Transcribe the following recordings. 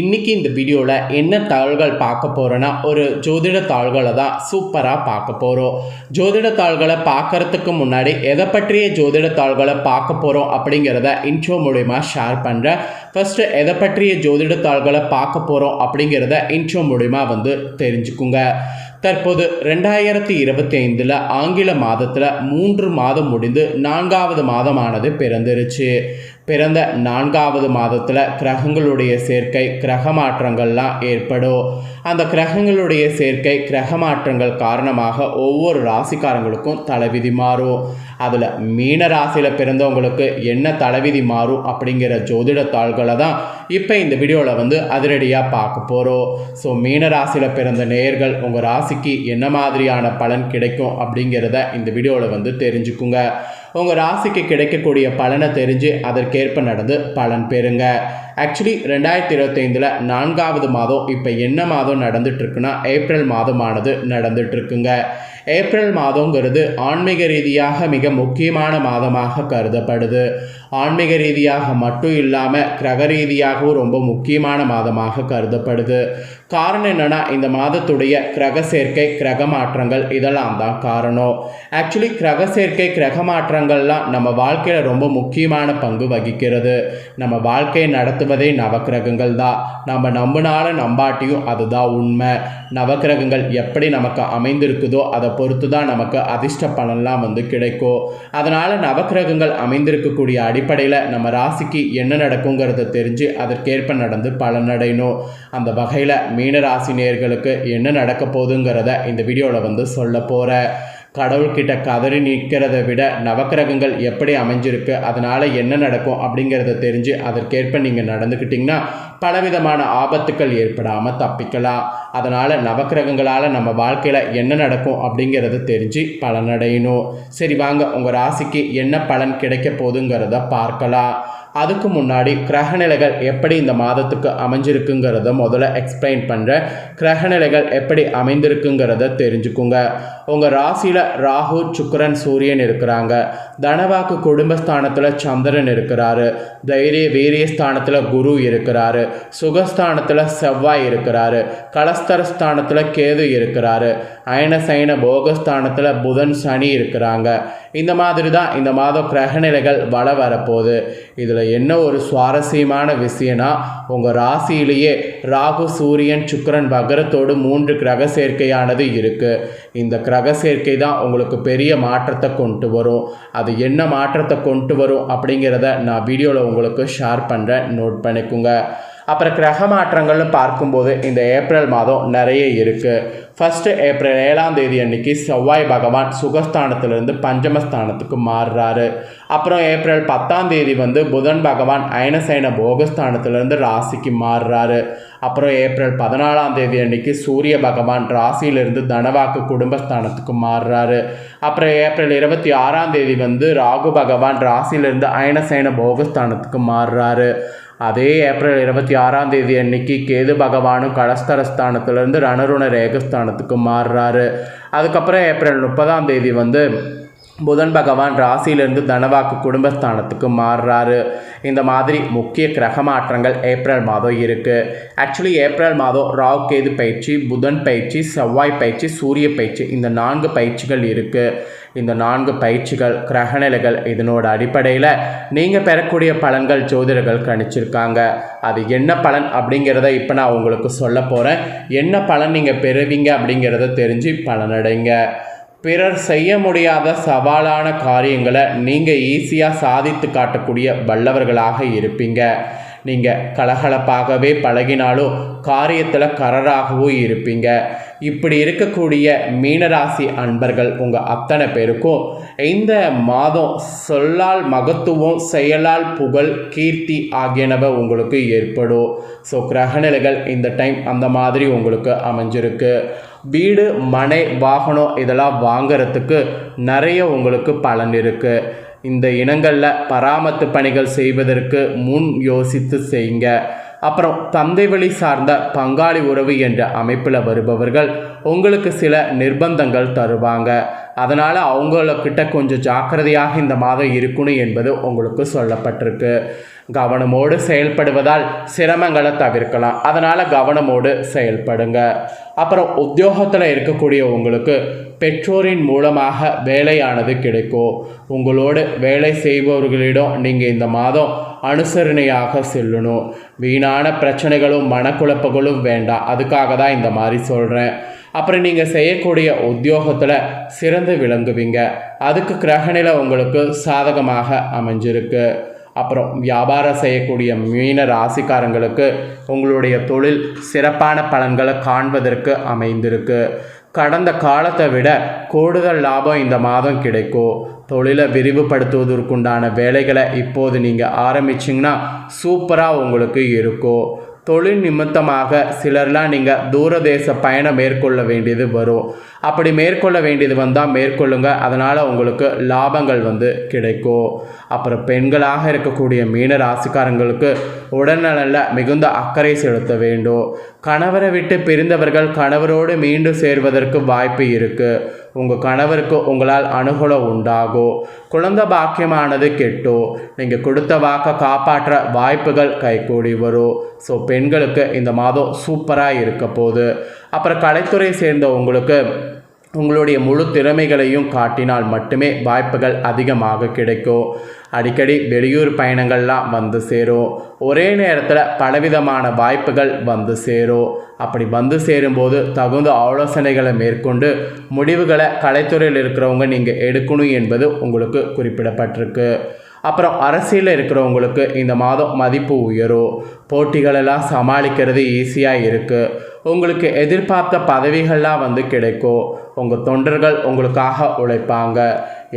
இன்னைக்கு இந்த வீடியோவில் என்ன தாள்கள் பார்க்க போகிறோன்னா ஒரு ஜோதிட தாள்களை தான் சூப்பராக பார்க்க போகிறோம் ஜோதிட தாள்களை பார்க்கறதுக்கு முன்னாடி எதை பற்றிய ஜோதிட தாள்களை பார்க்க போகிறோம் அப்படிங்கிறத இன்ட்ரோ மூலயமா ஷேர் பண்ணுறேன் ஃபஸ்ட்டு எதை பற்றிய ஜோதிட தாள்களை பார்க்க போகிறோம் அப்படிங்கிறத இன்ட்ரோ மூலயமா வந்து தெரிஞ்சுக்குங்க. தற்போது ரெண்டாயிரத்தி இருபத்தி ஐந்தில் ஆங்கில மாதத்தில் மூன்று மாதம் முடிந்து நான்காவது மாதமானது பிறந்துருச்சு. பிறந்த நான்காவது மாதத்தில் கிரகங்களுடைய சேர்க்கை கிரக மாற்றங்கள்லாம் ஏற்படும். அந்த கிரகங்களுடைய சேர்க்கை கிரக மாற்றங்கள் காரணமாக ஒவ்வொரு ராசிக்காரங்களுக்கும் தலைவிதி மாறும். அதில் மீன ராசியில் பிறந்தவங்களுக்கு என்ன தலைவிதி மாறும் அப்படிங்கிற ஜோதிட தாள்களை தான் இப்போ இந்த வீடியோவில் வந்து அதிரடியாக பார்க்க போகிறோம் ஸோ மீன ராசியில் பிறந்த நேயர்கள் உங்கள் ராசிக்கு என்ன மாதிரியான பலன் கிடைக்கும் அப்படிங்கிறத இந்த வீடியோவில் வந்து தெரிஞ்சுக்குங்க. உங்கள் ராசிக்கு கிடைக்கக்கூடிய பலனை தெரிஞ்சு அதற்கேற்ப நடந்து பலன் பெறுங்க. ஆக்சுவலி ரெண்டாயிரத்தி இருபத்தைந்தில் நான்காவது மாதம் இப்போ என்ன மாதம் நடந்துட்டுருக்குன்னா ஏப்ரல் மாதமானது நடந்துட்டுருக்குங்க. ஏப்ரல் மாதங்கிறது ஆன்மீக ரீதியாக மிக முக்கியமான மாதமாக கருதப்படுது. ஆன்மீக ரீதியாக மட்டும் இல்லாமல் கிரக ரீதியாகவும் ரொம்ப முக்கியமான மாதமாக கருதப்படுது. காரணம் என்னென்னா இந்த மாதத்துடைய கிரக சேர்க்கை கிரக மாற்றங்கள் இதெல்லாம் தான் காரணம். ஆக்சுவலி கிரக சேர்க்கை கிரக மாற்றங்கள்லாம் நம்ம வாழ்க்கையில் ரொம்ப முக்கியமான பங்கு வகிக்கிறது. நம்ம வாழ்க்கையை நடத்துவதே நவக்கிரகங்கள் தான் நம்ம நம்பினாலும் நம்பாட்டியும் அதுதான் உண்மை. நவக்கிரகங்கள் எப்படி நமக்கு அமைந்திருக்குதோ அதை பொறுத்து தான் நமக்கு அதிர்ஷ்ட பலன்லாம் வந்து கிடைக்கும் அதனால் நவக்கிரகங்கள் அமைந்திருக்கக்கூடிய அடிப்படையில் நம்ம ராசிக்கு என்ன நடக்குங்கிறத தெரிஞ்சு அதற்கேற்ப நடந்து பலனடையணும் அந்த வகையில் மீன ராசி என்ன நடக்க போகுதுங்கிறத இந்த வீடியோவில் வந்து சொல்ல போகிறேன் கடவுள்கிட்ட கதறி நிற்கிறத விட நவக்கிரகங்கள் எப்படி அமைஞ்சிருக்கு அதனால் என்ன நடக்கும் அப்படிங்கிறத தெரிஞ்சு அதற்கேற்ப நீங்கள் நடந்துக்கிட்டிங்கன்னா பலவிதமான ஆபத்துக்கள் ஏற்படாமல் தப்பிக்கலாம். அதனால் நவக்கிரகங்களால் நம்ம வாழ்க்கையில் என்ன நடக்கும் அப்படிங்கிறத தெரிஞ்சு பலனடையணும். சரி வாங்க உங்கள் ராசிக்கு என்ன பலன் கிடைக்க போகுதுங்கிறத பார்க்கலாம். அதுக்கு முன்னாடி கிரகநிலைகள் எப்படி இந்த மாதத்துக்கு அமைஞ்சிருக்குங்கிறத முதல்ல எக்ஸ்பிளைன் பண்ணுறேன் கிரகநிலைகள் எப்படி அமைந்திருக்குங்கிறத தெரிஞ்சுக்குங்க. உங்கள் ராசியில் ராகு சுக்கரன் சூரியன் இருக்கிறாங்க. தனவாக்கு குடும்பஸ்தானத்தில் சந்திரன் இருக்கிறாரு. தைரிய வீரிய ஸ்தானத்தில் குரு இருக்கிறாரு. சுகஸ்தானத்தில் செவ்வாய் இருக்கிறாரு. கலஸ்தர ஸ்தானத்தில் கேது இருக்கிறாரு. அயன சைன போகஸ்தானத்தில் புதன் சனி இருக்கிறாங்க. இந்த மாதிரி தான் இந்த மாதம் கிரகநிலைகள் வள வரப்போகுது. இதில் என்ன ஒரு சுவாரஸ்யமான விஷயம்னா உங்கள் ராசியிலேயே ராகு சூரியன் சுக்கரன் பகரத்தோடு மூன்று கிரக சேர்க்கையானது இருக்குது இந்த கிரக சேர்க்கை தான் உங்களுக்கு பெரிய மாற்றத்தை கொண்டு வரும். அது என்ன மாற்றத்தை கொண்டு வரும் அப்படிங்கிறத நான் வீடியோவில் உங்களுக்கு ஷேர் பண்ணுறேன் நோட் பண்ணிக்கோங்க. அப்புறம் கிரக மாற்றங்கள்னு பார்க்கும்போது இந்த ஏப்ரல் மாதம் நிறைய இருக்குது ஃபஸ்ட்டு ஏப்ரல் ஏழாம் தேதி அன்னைக்கு செவ்வாய் பகவான் சுகஸ்தானத்திலிருந்து பஞ்சமஸ்தானத்துக்கு மாறுறாரு. அப்புறம் ஏப்ரல் பத்தாம் தேதி வந்து புதன் பகவான் அயனசைன போகஸ்தானத்திலிருந்து ராசிக்கு மாறுறாரு. அப்புறம் ஏப்ரல் பதினாலாம் தேதி அன்னைக்கு சூரிய பகவான் ராசியிலிருந்து தனவாக்கு குடும்பஸ்தானத்துக்கு மாறுறாரு. அப்புறம் ஏப்ரல் இருபத்தி ஆறாம் தேதி வந்து ராகு பகவான் ராசியிலிருந்து அயனசைன போகஸ்தானத்துக்கு மாறுறாரு. அதே ஏப்ரல் இருபத்தி ஆறாம் தேதி அன்னைக்கு கேது பகவானும் கலஸ்தரஸ்தானத்திலேருந்து ரணருண ரேகஸ்தானத்துக்கு மாறுறாரு. அதுக்கப்புறம் ஏப்ரல் முப்பதாம் தேதி வந்து புதன் பகவான் ராசியிலிருந்து தனவாக்கு குடும்பஸ்தானத்துக்கு மாறுறாரு. இந்த மாதிரி முக்கிய கிரக மாற்றங்கள் ஏப்ரல் மாதம் இருக்குது ஆக்சுவலி ஏப்ரல் மாதம் ராகு கேது பயிற்சி புதன் பயிற்சி செவ்வாய் பயிற்சி சூரிய பயிற்சி இந்த நான்கு பயிற்சிகள் இருக்குது இந்த நான்கு பயிற்சிகள் கிரகநிலைகள் இதனோட அடிப்படையில் நீங்கள் பெறக்கூடிய பலன்கள் ஜோதிடர்கள் கணிச்சிருக்காங்க. அது என்ன பலன் அப்படிங்கிறத இப்போ நான் உங்களுக்கு சொல்ல போகிறேன் என்ன பலன் நீங்கள் பெறுவீங்க அப்படிங்கிறத தெரிஞ்சு பலனடைங்க. பிறர் செய்ய முடியாத சவாலான காரியங்களை நீங்கள் ஈஸியாக சாதித்து காட்டக்கூடிய வல்லவர்களாக இருப்பீங்க. நீங்கள் கலகலப்பாகவே பழகினாலும் காரியத்தில் கரராகவும் இருப்பீங்க. இப்படி இருக்கக்கூடிய மீனராசி அன்பர்கள் உங்கள் அத்தனை பேருக்கும் இந்த மாதம் சொல்லால் மகத்துவம் செயலால் புகழ் கீர்த்தி ஆகியனவை உங்களுக்கு ஏற்படும். ஸோ கிரகநிலைகள் இந்த டைம் அந்த மாதிரி உங்களுக்கு அமைஞ்சிருக்கு. வீடு மனை வாகனம் இதெல்லாம் வாங்கிறதுக்கு நிறைய உங்களுக்கு பலன் இருக்குது இந்த இனங்களில் பராமத்து பணிகள் செய்வதற்கு முன் யோசித்து செய்யுங்க. அப்புறம் தந்தை வழி சார்ந்த பங்காளி உறவு என்ற அமைப்பில் வருபவர்கள் உங்களுக்கு சில நிர்பந்தங்கள் தருவாங்க. அதனால் அவங்கக்கிட்ட கொஞ்சம் ஜாக்கிரதையாக இந்த மாதம் இருக்கணும் என்பது உங்களுக்கு சொல்லப்பட்டிருக்கு. கவனமோடு செயல்படுவதால் சிரமங்களை தவிர்க்கலாம். அதனால் கவனமோடு செயல்படுங்க. அப்புறம் உத்தியோகத்தில் இருக்கக்கூடிய உங்களுக்கு பெற்றோரின் மூலமாக வேலையானது கிடைக்கும். உங்களோடு வேலை செய்பவர்களிடம் நீங்கள் இந்த மாதம் அனுசரணையாக செல்லணும். வீணான பிரச்சனைகளும் மனக்குழப்பங்களும் வேண்டாம். அதுக்காக தான் இந்த மாதிரி சொல்கிறேன் அப்புறம் நீங்கள் செய்யக்கூடிய உத்தியோகத்தில் சிறந்து விளங்குவீங்க. அதுக்கு கிரகணில உங்களுக்கு சாதகமாக அமைஞ்சிருக்கு. அப்புறம் வியாபாரம் செய்யக்கூடிய மீன ராசிக்காரங்களுக்கு உங்களுடைய தொழில் சிறப்பான பலன்களை காண்பதற்கு அமைந்திருக்கு. கடந்த காலத்தை விட கூடுதல் லாபம் இந்த மாதம் கிடைக்கும். தொழிலை விரிவுபடுத்துவதற்குண்டான வேலைகளை இப்போது நீங்கள் ஆரம்பிச்சிங்கன்னா சூப்பராக உங்களுக்கு இருக்கும். தொழில் நிமித்தமாக சிலர்லாம் நீங்கள் தூரதேச பயணம் மேற்கொள்ள வேண்டியது வரும். அப்படி மேற்கொள்ள வேண்டியது வந்தால் மேற்கொள்ளுங்க. அதனால் உங்களுக்கு லாபங்கள் வந்து கிடைக்கும். அப்புறம் பெண்களாக இருக்கக்கூடிய மீன ராசிக்காரங்களுக்கு உடல்நலில் மிகுந்த அக்கறை செலுத்த வேண்டும். கணவரை விட்டு பிரிந்தவர்கள் கணவரோடு மீண்டும் சேர்வதற்கு வாய்ப்பு இருக்குது உங்கள் கணவருக்கு உங்களால் அனுகூலம் உண்டாகும். குழந்தை பாக்கியமானது கெட்டும். நீங்கள் கொடுத்த வாக்கை காப்பாற்ற வாய்ப்புகள் கைகூடி வரும். ஸோ பெண்களுக்கு இந்த மாதம் சூப்பராக இருக்க போகுது. அப்புறம் கலைத்துறை சேர்ந்த உங்களுக்கு உங்களுடைய முழு திறமைகளையும் காட்டினால் மட்டுமே வாய்ப்புகள் அதிகமாக கிடைக்கும். அடிக்கடி வெளியூர் பயணங்கள்லாம் வந்து சேரும். ஒரே நேரத்தில் பலவிதமான வாய்ப்புகள் வந்து சேரும். அப்படி வந்து சேரும்போது தகுந்த ஆலோசனைகளை மேற்கொண்டு முடிவுகளை கலைத்துறையில் இருக்கிறவங்க நீங்கள் எடுக்கணும் என்பது உங்களுக்கு குறிப்பிடப்பட்டிருக்கு. அப்புறம் அரசியலில் இருக்கிறவங்களுக்கு இந்த மாதம் மதிப்பு உயரும். போட்டிகளெல்லாம் சமாளிக்கிறது ஈஸியாக இருக்குது உங்களுக்கு எதிர்பார்த்த பதவிகள்லாம் வந்து கிடைக்கும். உங்கள் தொண்டர்கள் உங்களுக்காக உழைப்பாங்க.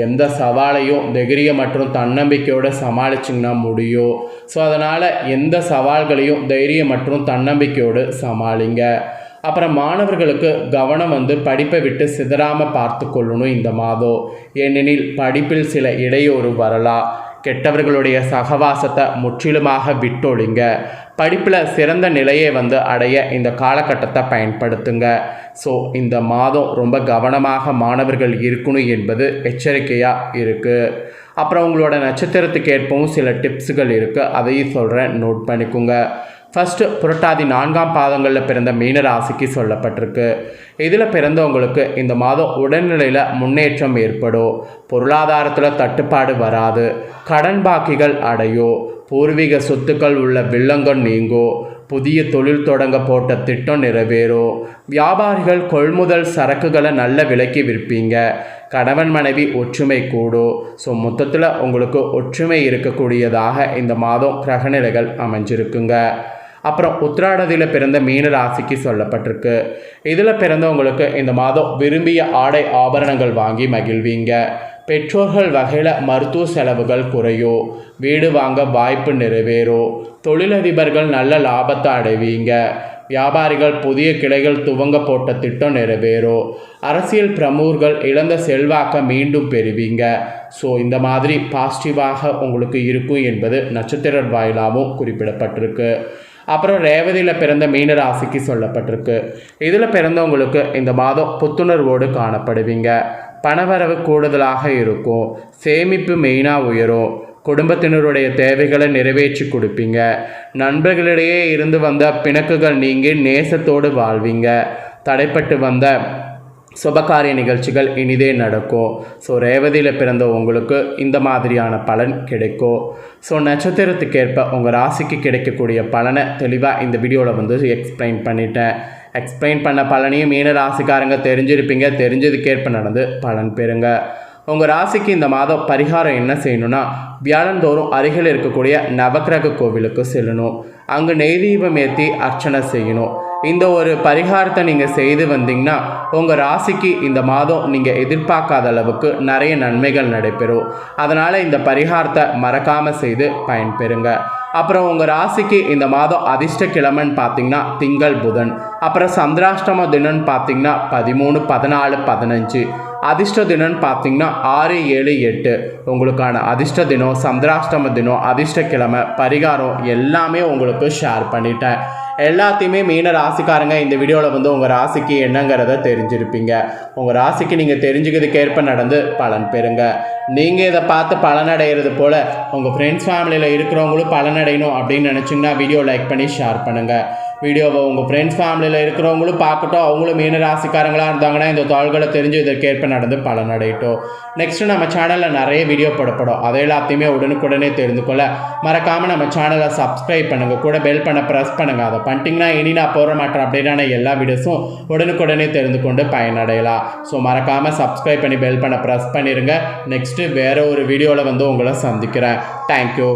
எந்த சவாலையும் தைரியம் மற்றும் தன்னம்பிக்கையோடு சமாளிச்சிங்கன்னா முடியும். ஸோ அதனால் எந்த சவால்களையும் தைரியம் மற்றும் தன்னம்பிக்கையோடு சமாளிங்க. அப்புறம் மாணவர்களுக்கு கவனம் வந்து படிப்பை விட்டு சிதறாமல் பார்த்து கொள்ளணும் இந்த மாதம். ஏனெனில் படிப்பில் சில இடையூறு வரலாம். கெட்டவர்களுடைய சகவாசத்தை முற்றிலுமாக விட்டொழிங்க. படிப்பில் சிறந்த நிலையை வந்து அடைய இந்த காலகட்டத்தை பயன்படுத்துங்க. ஸோ இந்த மாதம் ரொம்ப கவனமாக மாணவர்கள் இருக்கணும் என்பது எச்சரிக்கையாக இருக்குது அப்புறம் உங்களோட நட்சத்திரத்துக்கு ஏற்பவும் சில டிப்ஸுகள் இருக்குது அதையும் சொல்கிறேன் நோட் பண்ணிக்கோங்க. ஃபஸ்ட்டு புரட்டாதி நான்காம் பாதங்களில் பிறந்த மீன ராசிக்கு சொல்லப்பட்டிருக்கு. இதில் பிறந்தவங்களுக்கு இந்த மாதம் உடல்நிலையில் முன்னேற்றம் ஏற்படும். பொருளாதாரத்தில் தட்டுப்பாடு வராது. கடன் பாக்கிகள் அடையும். பூர்வீக சொத்துக்கள் உள்ள வில்லங்கம் நீங்கும். புதிய தொழில் தொடங்க போட்ட திட்டம் நிறைவேறும். வியாபாரிகள் கொள்முதல் சரக்குகளை நல்ல விலைக்கு விற்பீங்க. கணவன் மனைவி ஒற்றுமை கூடும். ஸோ மொத்தத்தில் உங்களுக்கு ஒற்றுமை இருக்கக்கூடியதாக இந்த மாதம் கிரகநிலைகள் அமைஞ்சிருக்குங்க. அப்புறம் உத்திராடதியில் பிறந்த மீன ராசிக்கு சொல்லப்பட்டிருக்கு. இதில் பிறந்தவங்களுக்கு இந்த மாதம் விரும்பிய ஆடை ஆபரணங்கள் வாங்கி மகிழ்வீங்க. பெற்றோர்கள் வகையில் மருத்துவ செலவுகள் குறையும் வீடு வாங்க வாய்ப்பு நிறைவேறும் தொழிலதிபர்கள் நல்ல லாபத்தை அடைவீங்க. வியாபாரிகள் புதிய கிளைகள் துவங்க போட்ட திட்டம் நிறைவேறும் அரசியல் பிரமுகர்கள் இழந்த செல்வாக்க மீண்டும் பெறுவீங்க. ஸோ இந்த மாதிரி பாசிட்டிவாக உங்களுக்கு இருக்கும் என்பது நட்சத்திர வாயிலாகவும் குறிப்பிடப்பட்டிருக்கு. அப்புறம் ரேவதியில் பிறந்த மீன ராசிக்கு சொல்லப்பட்டிருக்கு. இதில் பிறந்தவங்களுக்கு இந்த மாதம் புத்துணர்வோடு காணப்படுவீங்க. பணவரவு கூடுதலாக இருக்கும். சேமிப்பு மெயினாக உயரும். குடும்பத்தினருடைய தேவைகளை நிறைவேற்றி கொடுப்பீங்க. நண்பர்களிடையே இருந்து வந்த பிணக்குகள் நீங்கி நேசத்தோடு வாழ்வீங்க. தடைப்பட்டு வந்த சுபகாரிய நிகழ்ச்சிகள் இனிதே நடக்கும் ஸோ ரேவதியில் பிறந்த உங்களுக்கு இந்த மாதிரியான பலன் கிடைக்கும் ஸோ நட்சத்திரத்துக்கேற்ப உங்கள் ராசிக்கு கிடைக்கக்கூடிய பலனை தெளிவாக இந்த வீடியோவில் வந்து எக்ஸ்பிளைன் பண்ணிட்டேன். எக்ஸ்பிளைன் பண்ண பலனையும் மீன ராசிக்காரங்க தெரிஞ்சிருப்பீங்க. தெரிஞ்சதுக்கேற்ப நடந்து பலன் பெறுங்க. உங்கள் ராசிக்கு இந்த மாதம் பரிகாரம் என்ன செய்யணும்னா வியாழந்தோறும் அருகில் இருக்கக்கூடிய நவக்கிரக கோவிலுக்கு செல்லணும். அங்கே நெய் தீபம் ஏற்றி அர்ச்சனை செய்யணும். இந்த ஒரு பரிகாரத்தை நீங்கள் செய்து வந்தீங்கன்னா உங்கள் ராசிக்கு இந்த மாதம் நீங்கள் எதிர்பார்க்காத அளவுக்கு நிறைய நன்மைகள் நடைபெறும். அதனால் இந்த பரிகாரத்தை மறக்காமல் செய்து பயன்பெறுங்க. அப்புறம் உங்கள் ராசிக்கு இந்த மாதம் அதிர்ஷ்ட கிழமைன்னு பார்த்தீங்கன்னா திங்கள் புதன். அப்புறம் சந்திராஷ்டம தினம்னு பார்த்தீங்கன்னா பதிமூணு பதினாலு பதினஞ்சு. அதிர்ஷ்ட தினம்னு பார்த்தீங்கன்னா ஆறு ஏழு எட்டு. உங்களுக்கான அதிர்ஷ்ட தினம் சந்திராஷ்டம தினம் அதிர்ஷ்ட கிழமை பரிகாரம் எல்லாமே உங்களுக்கு ஷேர் பண்ணிட்டேன். எல்லாத்தையுமே மீன ராசிக்காரங்க இந்த வீடியோவில் வந்து உங்கள் ராசிக்கு என்னங்கிறத தெரிஞ்சிருப்பீங்க. உங்கள் ராசிக்கு நீங்கள் தெரிஞ்சுக்கிறதுக்கு ஏற்ப நடந்து பலன் பெறுங்க. நீங்கள் இதை பார்த்து பலனடைகிறது போல் உங்கள் ஃப்ரெண்ட்ஸ் ஃபேமிலியில் இருக்கிறவங்களும் பலனடையணும் அப்படின்னு நினச்சிங்கன்னா வீடியோ லைக் பண்ணி ஷேர் பண்ணுங்கள் வீடியோவை உங்கள் ஃப்ரெண்ட்ஸ் ஃபேமிலியில் இருக்கிறவங்களும் பார்க்கட்டும். அவங்களும் மீன ராசிக்காரங்களாக இருந்தாங்கன்னா இந்த தாள்களை தெரிஞ்சு இதற்கேற்ப நடந்து பலனடையட்டும் நெக்ஸ்ட்டு நம்ம சேனலில் நிறைய வீடியோ போடப்படும். அதை எல்லாத்தையுமே உடனுக்குடனே தெரிந்து கொள்ள மறக்காமல் நம்ம சேனலை சப்ஸ்கிரைப் பண்ணுங்கள் கூட பெல் பண்ண ப்ரெஸ் பண்ணுங்கள் அதை பண்ணிட்டீங்கன்னா இனி நான் போட மாட்டேன் அப்படின்னா எல்லா வீடியோஸும் உடனுக்குடனே தெரிந்து கொண்டு பயனடையலாம். ஸோ மறக்காமல் சப்ஸ்கிரைப் பண்ணி பெல் பண்ண ப்ரெஸ் பண்ணிடுங்க நெக்ஸ்ட்டு வேறு ஒரு வீடியோவில் வந்து உங்களை சந்திக்கிறேன். தேங்க்யூ